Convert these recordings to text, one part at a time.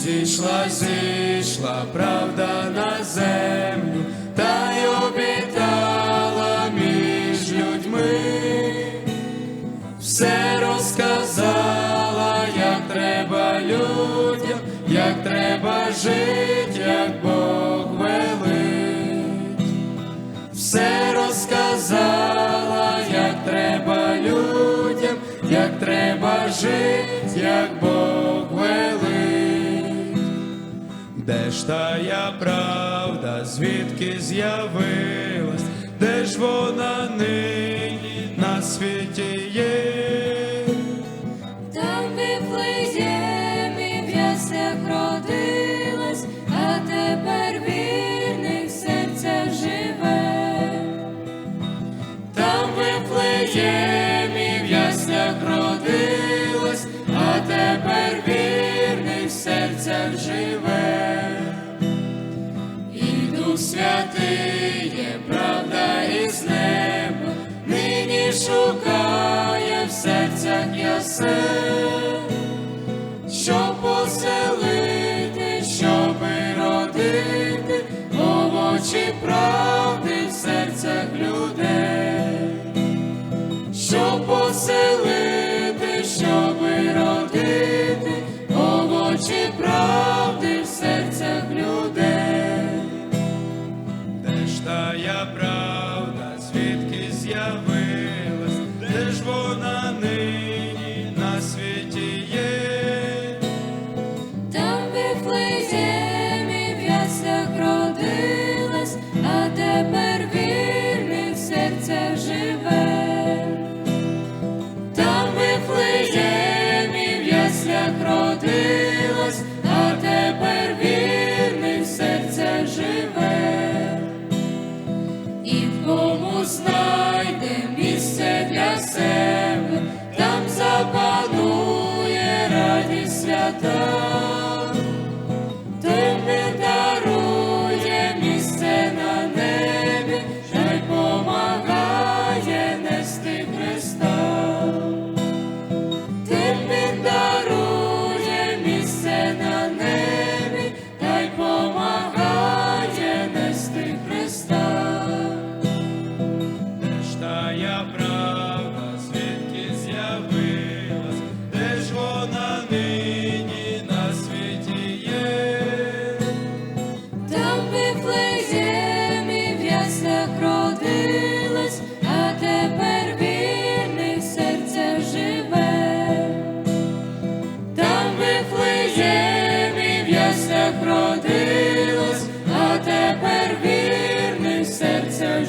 зійшла, зійшла правда на землю, та й обітала між людьми, все розказала, як треба людям, як треба жити, як Бог велить. Все розказала, як треба людям, як треба жити, як Де ж тая правда, звідки з'явилась, де ж вона нині на світі є? Там в в яслях родилась, а тепер вірний в живе. Там в Вифлеємі в яслях родилась, серцях живе. І Дух Святий є правда із неба, нині шукає в серцях ясен, щоб поселити, щоби родити овочі правди тая правда, звідки з'явилась, де ж вона нині на світі є? Там в Вифлеємі в яслях родилась, а тепер вірних серцях живе.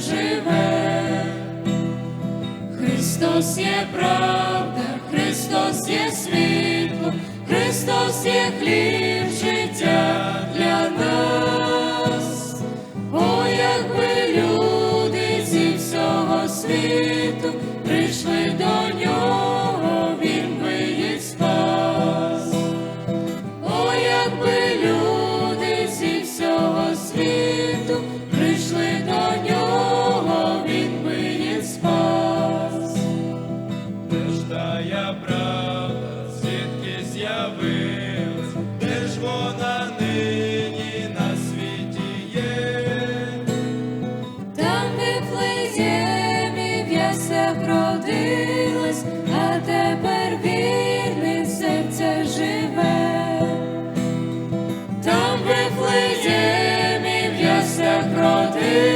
Живе. Христос є правда, Христос є світло, Христос є хліб життя для нас. О, якби люди зі всього світу проти.